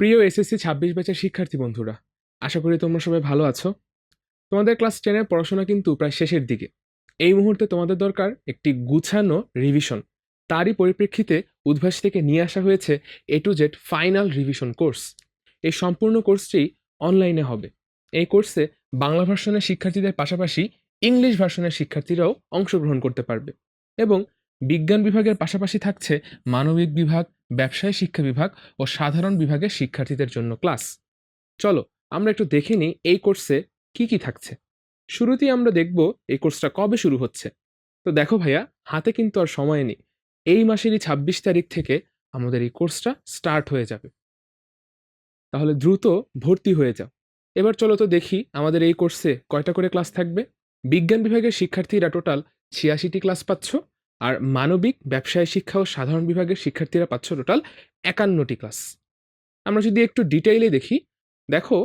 প্রিয় এসএসসি ছাব্বিশ ব্যাচের শিক্ষার্থী বন্ধুরা, আশা করি তোমরা সবাই ভালো আছো। তোমাদের ক্লাস টেনের পড়াশোনা কিন্তু প্রায় শেষের দিকে। এই মুহূর্তে তোমাদের দরকার একটি গুছানো রিভিশন তারই পরিপ্রেক্ষিতে উদ্ভাস থেকে নিয়ে আসা হয়েছে A to Z final revision course এই সম্পূর্ণ কোর্সটি অনলাইনে হবে। এই কোর্সে বাংলা ভার্সনের শিক্ষার্থীদের পাশাপাশি ইংলিশ ভার্সনের শিক্ষার্থীরাও অংশগ্রহণ করতে পারবে এবং বিজ্ঞান বিভাগের পাশাপাশি থাকছে মানবিক বিভাগ, ব্যবসায় শিক্ষা বিভাগ ও সাধারণ বিভাগের শিক্ষার্থীদের জন্য ক্লাস। চলো, আমরা একটু দেখে নিই এই কোর্সে কি কি থাকছে। শুরুতেই আমরা দেখব এই কোর্সটা কবে শুরু হচ্ছে। তো দেখো ভাইয়া, হাতে কিন্তু আর সময় নেই। এই মাসেরই ছাব্বিশ তারিখ থেকে আমাদের এই কোর্সটা স্টার্ট হয়ে যাবে। তাহলে দ্রুত ভর্তি হয়ে যাও। এবার চলো তো দেখি আমাদের এই কোর্সে কয়টা করে ক্লাস থাকবে। বিজ্ঞান বিভাগের শিক্ষার্থীরা টোটাল ছিয়াশিটি ক্লাস পাচ্ছ। আর মানবিক, ব্যবসায় শিক্ষা ও সাধারণ বিভাগের শিক্ষার্থীরা পাচ্ছ টোটাল একান্নটি ক্লাস আমরা যদি একটু ডিটেইলে দেখি, দেখো,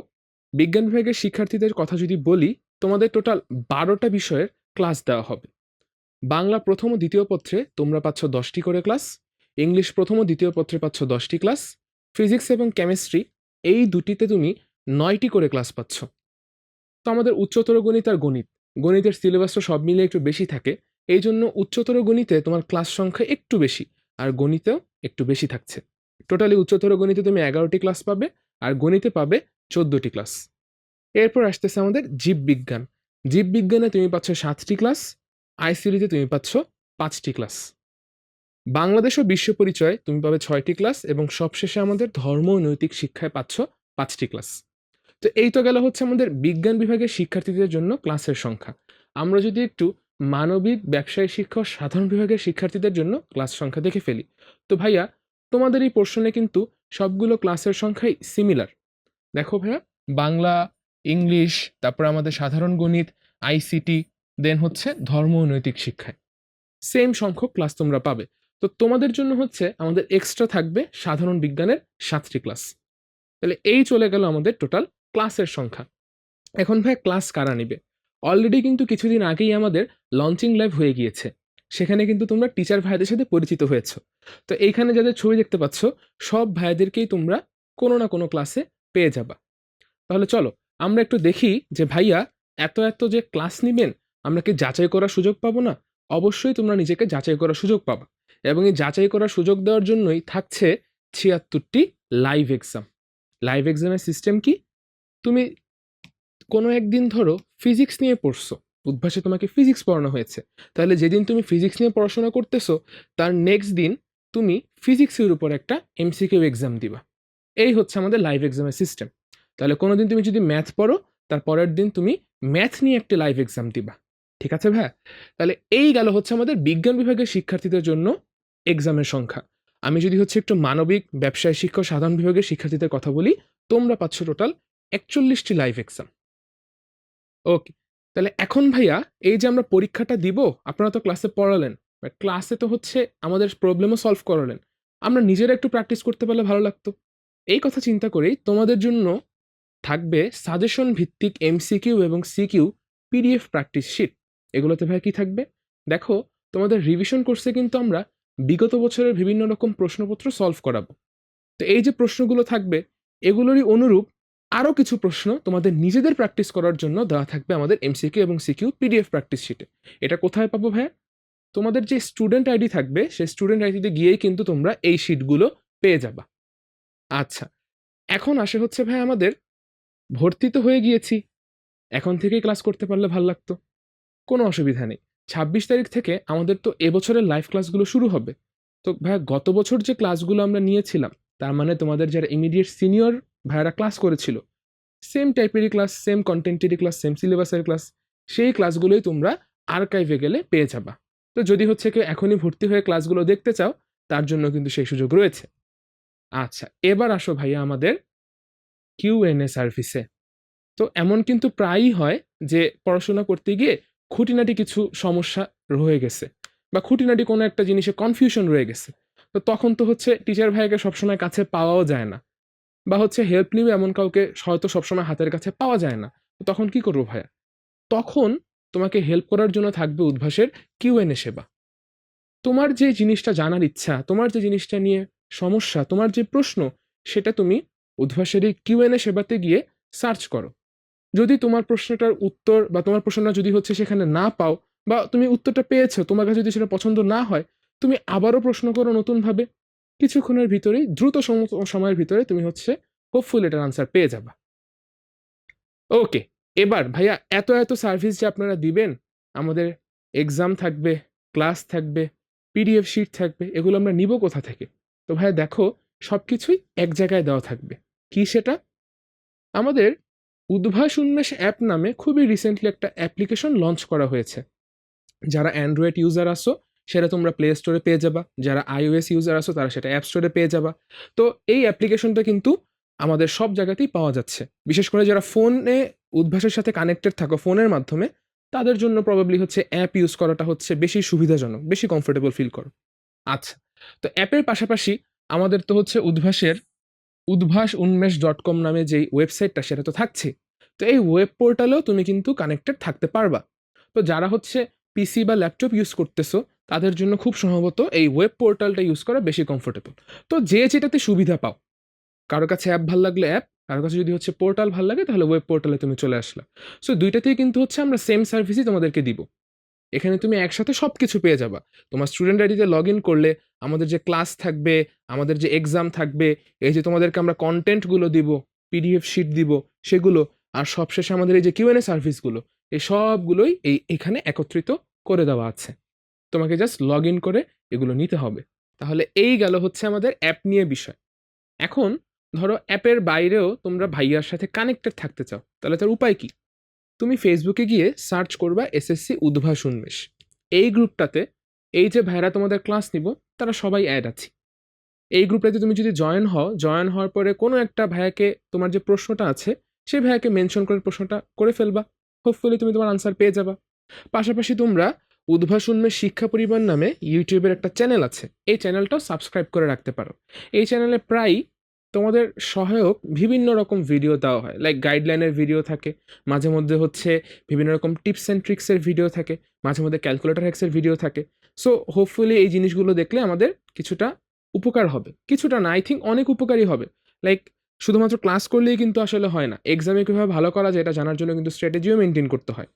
বিজ্ঞান বিভাগের শিক্ষার্থীদের কথা যদি বলি, তোমাদের টোটাল বারোটা বিষয়ের ক্লাস দেওয়া হবে। বাংলা প্রথম ও দ্বিতীয় পত্রে তোমরা পাচ্ছ দশটি করে ক্লাস ইংলিশ প্রথম ও দ্বিতীয় পত্রে পাচ্ছ দশটি ক্লাস ফিজিক্স এবং কেমিস্ট্রি এই দুটিতে তুমি নয়টি করে ক্লাস পাচ্ছ। তো আমাদের উচ্চতর গণিত আর গণিত, গণিতের সিলেবাসটা সব মিলে একটু বেশি থাকে। এই জন্য উচ্চতর গণিতে তোমার ক্লাস সংখ্যা একটু বেশি, আর গণিতেও একটু বেশি থাকছে। টোটালি উচ্চতর গণিতে তুমি এগারোটি ক্লাস পাবে, আর গণিতে পাবে চোদ্দোটি ক্লাস এরপর আসতেছে আমাদের জীববিজ্ঞান। জীববিজ্ঞানে তুমি পাচ্ছ সাতটি ক্লাস আইসিডিতে তুমি পাচ্ছ পাঁচটি ক্লাস বাংলাদেশ ও বিশ্ব পরিচয় তুমি পাবে ছয়টি ক্লাস এবং সবশেষে আমাদের ধর্ম ও নৈতিক শিক্ষায় পাচ্ছ পাঁচটি ক্লাস তো এই তো গেল হচ্ছে আমাদের বিজ্ঞান বিভাগের শিক্ষার্থীদের জন্য ক্লাসের সংখ্যা। আমরা যদি একটু মানবিক ব্যবসায় শিক্ষা ও সাধারণ বিভাগের শিক্ষার্থীদের জন্য ক্লাস সংখ্যা দেখে ফেলি। তো ভাইয়া, তোমাদের এই পোর্শনে কিন্তু সবগুলো ক্লাসের সংখ্যাই সিমিলার দেখো ভাইয়া, বাংলা, ইংলিশ, তারপর আমাদের সাধারণ গণিত আইসিটি দেন হচ্ছে ধর্ম নৈতিক শিক্ষায়। সেম সংখ্যক ক্লাস তোমরা পাবে। তো তোমাদের জন্য হচ্ছে আমাদের এক্সট্রা থাকবে সাধারণ বিজ্ঞানের সাতটি ক্লাস তাহলে এই চলে গেল আমাদের টোটাল ক্লাসের সংখ্যা। এখন ভাই ক্লাস কারা নিবে? অলরেডি কিন্তু কিছুদিন আগেই আমাদের লঞ্চিং লাইভ হয়ে গিয়েছে। সেখানে কিন্তু তোমরা টিচার ভাইদের সাথে পরিচিত হয়েছো। তো এইখানে যাদের ছবি দেখতে পাচ্ছ, সব ভাইদেরকেই তোমরা কোনো না কোনো ক্লাসে পেয়ে যাবা। তাহলে চলো, আমরা একটু দেখি যে ভাইয়া এত এত যে ক্লাস নিবেন, আমরা কি যাচাই করার সুযোগ পাবো না? অবশ্যই তোমরা নিজেকে যাচাই করার সুযোগ পাবা। এবং এই যাচাই করার সুযোগ দেওয়ার জন্যই থাকছে ছিয়াত্তরটি লাইভ এক্সাম লাইভ এক্সামের সিস্টেম কি? তুমি কোনো একদিন ধরো ফিজিক্স নিয়ে পড়ছো উদ্ভাসে তোমাকে ফিজিক্স পড়ানো হয়েছে, তাহলে যেদিন তুমি ফিজিক্স নিয়ে পড়াশোনা করতেছো, তার নেক্সট দিন তুমি ফিজিক্সের উপর একটা এমসিকিউ এক্সাম দিবা। এই হচ্ছে আমাদের লাইভ এক্সামের সিস্টেম তাহলে কোনো দিন তুমি যদি ম্যাথ পড়ো, তার পরের দিন তুমি ম্যাথ নিয়ে একটা লাইভ এক্সাম দিবা। ঠিক আছে ভাই তাহলে এই গেল হচ্ছে আমাদের বিজ্ঞান বিভাগের শিক্ষার্থীদের জন্য এক্সামের সংখ্যা। আমি যদি হচ্ছে একটু মানবিক, ব্যবসায় শিক্ষা ও সাধারণ বিভাগের শিক্ষার্থীদের কথা বলি, তোমরা পাচ্ছ টোটাল একচল্লিশটি লাইভ এক্সাম ওকে। তাহলে এখন ভাইয়া এই যে আমরা পরীক্ষাটা দিব, আপনারা তো ক্লাসে পড়ালেন বাট ক্লাসে তো হচ্ছে আমাদের প্রবলেমও সলভ করালেন। আমরা নিজেরা একটু প্র্যাকটিস করতে পারলে ভালো লাগতো। এই কথা চিন্তা করেই তোমাদের জন্য থাকবে সাজেশন ভিত্তিক এমসিকিউ এবং সিকিউ পিডিএফ প্র্যাকটিস শিট এগুলোতে ভাই কি থাকবে? দেখো, তোমাদের রিভিশন কোর্সে কিন্তু আমরা বিগত বছরের বিভিন্ন রকম প্রশ্নপত্র সলভ করাবো। তো এই যে প্রশ্নগুলো থাকবে, এগুলোরই অনুরূপ আরও কিছু প্রশ্ন তোমাদের নিজেদের প্র্যাকটিস করার জন্য দেওয়া থাকবে আমাদের এমসিকিউ এবং সিকিউ পিডিএফ প্র্যাকটিস শিটে এটা কোথায় পাবো ভাইয়া? তোমাদের যে স্টুডেন্ট আইডি থাকবে, সেই স্টুডেন্ট আইডিতে গিয়েই কিন্তু তোমরা এই শিটগুলো পেয়ে যাবা। আচ্ছা এখন আসে হচ্ছে ভাই আমাদের, ভর্তি তো হয়ে গিয়েছি, এখন থেকেই ক্লাস করতে পারলে ভালো লাগতো। কোনো অসুবিধা নেই। ছাব্বিশ তারিখ থেকে আমাদের তো এবছরের লাইভ ক্লাসগুলো শুরু হবে। তো ভাইয়া গত বছর যে ক্লাসগুলো আমরা নিয়েছিলাম, তার মানে তোমাদের যারা ইমিডিয়েট সিনিয়র ভাইয়ারা ক্লাস করেছিল। সেম টাইপেরই ক্লাস সেম কন্টেন্টেরই ক্লাস সেম সিলেবাসের ক্লাস সেই ক্লাসগুলোই তোমরা আর্কাইভে গেলে পেয়ে যাবা। তো যদি হচ্ছে কেউ এখনই ভর্তি হয়ে ক্লাসগুলো দেখতে চাও, তার জন্য কিন্তু সেই সুযোগ রয়েছে। আচ্ছা এবার আসো ভাইয়া আমাদের কিউ এন এ। সার্ভিসে তো এমন কিন্তু প্রায়ই হয় যে পড়াশোনা করতে গিয়ে খুঁটিনাটি কিছু সমস্যা রয়ে গেছে বা খুঁটিনাটি কোনো একটা জিনিসে কনফিউশন রয়ে গেছে। তো তখন তো হচ্ছে টিচার ভাইকে সবসময় কাছে পাওয়াও যায় না। বা হচ্ছে হেল্প নিবে এমন কাউকে হয়তো সবসময় হাতের কাছে পাওয়া যায় না। তখন কি করব ভাইয়া? তখন তোমাকে হেল্প করার জন্য থাকবে উদ্ভাসের কিউএনএ সেবা। তোমার যে জিনিসটা জানার ইচ্ছা, তোমার যে জিনিসটা নিয়ে সমস্যা, তোমার যে প্রশ্ন, সেটা তুমি উদ্ভাসের এই কিউএনএ সেবাতে গিয়ে সার্চ করো। যদি তোমার প্রশ্নটার উত্তর বা তোমার প্রশ্নটা যদি হচ্ছে সেখানে না পাও বা তুমি উত্তরটা পেয়েছ, তোমার কাছে যদি সেটা পছন্দ না হয়, তুমি আবারও প্রশ্ন করো নতুনভাবে। কিছুক্ষণের ভিতরেই, দ্রুত সম- সময়ের ভিতরে তুমি হচ্ছে হোপফুল এটার আনসার পেয়ে যাবা। ওকে এবার ভাইয়া এত এত সার্ভিস যে আপনারা দিবেন, আমাদের এক্সাম থাকবে ক্লাস থাকবে পিডিএফ শিট থাকবে, এগুলো আমরা নিব কোথা থেকে? তো ভাইয়া দেখো সব কিছুই এক জায়গায় দেওয়া থাকবে। কি সেটা? আমাদের উদ্ভাস উন্মেষ অ্যাপ নামে খুবই রিসেন্টলি একটা অ্যাপ্লিকেশন লঞ্চ করা হয়েছে। যারা অ্যান্ড্রয়েড ইউজার আসো সেটা তোমরা প্লে স্টোরে পেয়ে যাবা। যারা আইওএস ইউজার আছো, তারা সেটা অ্যাপ স্টোরে পেয়ে যাবা। তো এই অ্যাপ্লিকেশনটা কিন্তু আমাদের সব জায়গাতেই পাওয়া যাচ্ছে। বিশেষ করে যারা ফোনে উদ্ভাসের সাথে কানেক্টেড থাকো, ফোনের মাধ্যমে, তাদের জন্য প্রবাবলি হচ্ছে অ্যাপ ইউজ করাটা হচ্ছে বেশি সুবিধাজনক, বেশি কমফোর্টেবল ফিল করো। আচ্ছা তো অ্যাপের পাশাপাশি আমাদের তো হচ্ছে উদ্ভাসের, উদ্ভাস উন্মেষ ডট কম নামে যেই ওয়েবসাইটটা সেটা তো থাকছে। তো এই ওয়েব পোর্টালেও তুমি কিন্তু কানেক্টেড থাকতে পারবা। তো যারা হচ্ছে পিসি বা ল্যাপটপ ইউজ করতেছো তাদের জন্য খুব সম্ভবত এই ওয়েব পোর্টালটা ইউজ করা বেশি কমফোর্টেবল তো যে যেটাতে সুবিধা পাও, কারও কাছে অ্যাপ ভালো লাগলে অ্যাপ কারও কাছে যদি হচ্ছে পোর্টাল ভালো লাগে তাহলে ওয়েব পোর্টালে তুমি চলে আসলা। সো দুইটাতেই কিন্তু হচ্ছে আমরা সেম সার্ভিসই তোমাদেরকে দিব। এখানে তুমি একসাথে সব কিছু পেয়ে যাবা। তোমার স্টুডেন্ট আইডিতে লগ ইন করলে আমাদের যে ক্লাস থাকবে, আমাদের যে এক্সাম থাকবে, এই যে তোমাদেরকে আমরা কন্টেন্টগুলো দিব পিডিএফ শিট দিব, সেগুলো, আর সবশেষে আমাদের এই যে কিউএনএ সার্ভিসগুলো এই সবগুলোই এই এখানে একত্রিত করে দেওয়া আছে। তোমাকে জাস্ট লগ ইন করে এগুলো নিতে হবে। তাহলে এই গেল হচ্ছে আমাদের অ্যাপ নিয়ে বিষয়। এখন ধরো অ্যাপের বাইরেও তোমরা ভাইয়ার সাথে কানেক্টেড থাকতে চাও, তাহলে তার উপায় কি? তুমি ফেসবুকে গিয়ে সার্চ করবা এসএসসি উদ্ভাস উন্মেষ এই গ্রুপটাতে এই যে ভাইরা তোমাদের ক্লাস নিব, তারা সবাই অ্যাড আছে। এই গ্রুপটাতে তুমি যদি জয়েন হও জয়েন হওয়ার পরে কোনো একটা ভাইয়াকে তোমার যে প্রশ্নটা আছে, সেই ভাইয়াকে মেনশন করে প্রশ্নটা করে ফেলবা। হোপফুলি তুমি তোমার আনসার পেয়ে যাবা। পাশাপাশি তোমরা উদ্ভাস উন্মেষ শিক্ষা পরিবার নামে ইউটিউবের একটা চ্যানেল আছে। এই চ্যানেলটাও সাবস্ক্রাইব করে রাখতে পারো। এই চ্যানেলে প্রায় তোমাদের সহায়ক বিভিন্ন রকম ভিডিও দেওয়া হয়। লাইক গাইডলাইনের ভিডিও থাকে, মাঝে মধ্যে হচ্ছে বিভিন্ন রকম টিপস অ্যান্ড ট্রিক্সের ভিডিও থাকে, মাঝে মধ্যে ক্যালকুলেটার হ্যাক্সের ভিডিও থাকে। সো, হোপফুলি এই জিনিসগুলো দেখলে আমাদের কিছুটা উপকার হবে। কিছুটা না, আই থিঙ্ক অনেক উপকারী হবে। লাইক শুধুমাত্র ক্লাস করলেই কিন্তু আসলে হয় না। এক্সামে কীভাবে ভালো করা যায় এটা জানার জন্য কিন্তু স্ট্র্যাটেজিও মেনটেন করতে হয়।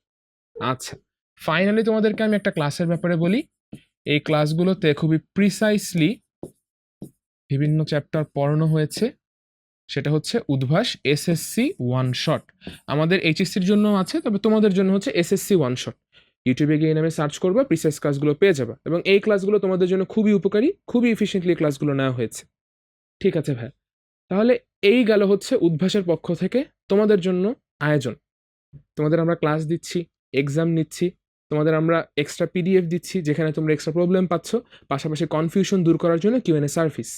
আচ্ছা। ফাইনালি তোমাদেরকে আমি একটা ক্লাসের ব্যাপারে বলি। এই ক্লাসগুলোতে খুবই প্রিসাইসলি বিভিন্ন চ্যাপ্টার পড়ানো হয়েছে। সেটা হচ্ছে উদ্ভাস এসএসসি ওয়ান শট আমাদের এইচএসসির জন্য আছে, তবে তোমাদের জন্য হচ্ছে এসএসসি ওয়ান শট ইউটিউবে গিয়ে নামে সার্চ করবা প্রিসাইজ ক্লাসগুলো পেয়ে যাবে। এবং এই ক্লাসগুলো তোমাদের জন্য খুবই উপকারী, খুবই এফিসিয়েন্টলি ক্লাসগুলো নেওয়া হয়েছে। ঠিক আছে ভাই? তাহলে এই গেল হচ্ছে উদ্ভাসের পক্ষ থেকে তোমাদের জন্য আয়োজন। তোমাদের আমরা ক্লাস দিচ্ছি এক্সাম নিচ্ছি তোমাদের আমরা এক্সট্রা পিডিএফ দিচ্ছি, যেখানে তোমরা এক্সট্রা প্রবলেম পাচ্ছ, পাশাপাশি কনফিউশন দূর করার জন্য কিউ কিউএনএ সার্ভিস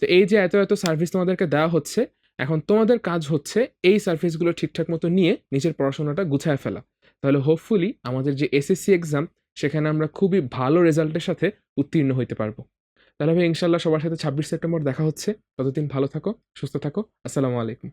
তো এই যে এত এত সার্ভিস তোমাদেরকে দেওয়া হচ্ছে, এখন তোমাদের কাজ হচ্ছে এই সার্ভিসগুলো ঠিকঠাক মতো নিয়ে নিজের পড়াশোনাটা গুছায় ফেলা। তাহলে হোপফুলি আমাদের যে এসএসসি এক্সাম সেখানে আমরা খুবই ভালো রেজাল্টের সাথে উত্তীর্ণ হইতে পারব। তাহলে ইনশাল্লাহ সবার সাথে ছাব্বিশ সেপ্টেম্বর দেখা হচ্ছে। ততদিন ভালো থাকো, সুস্থ থাকো। আসসালামু আলাইকুম।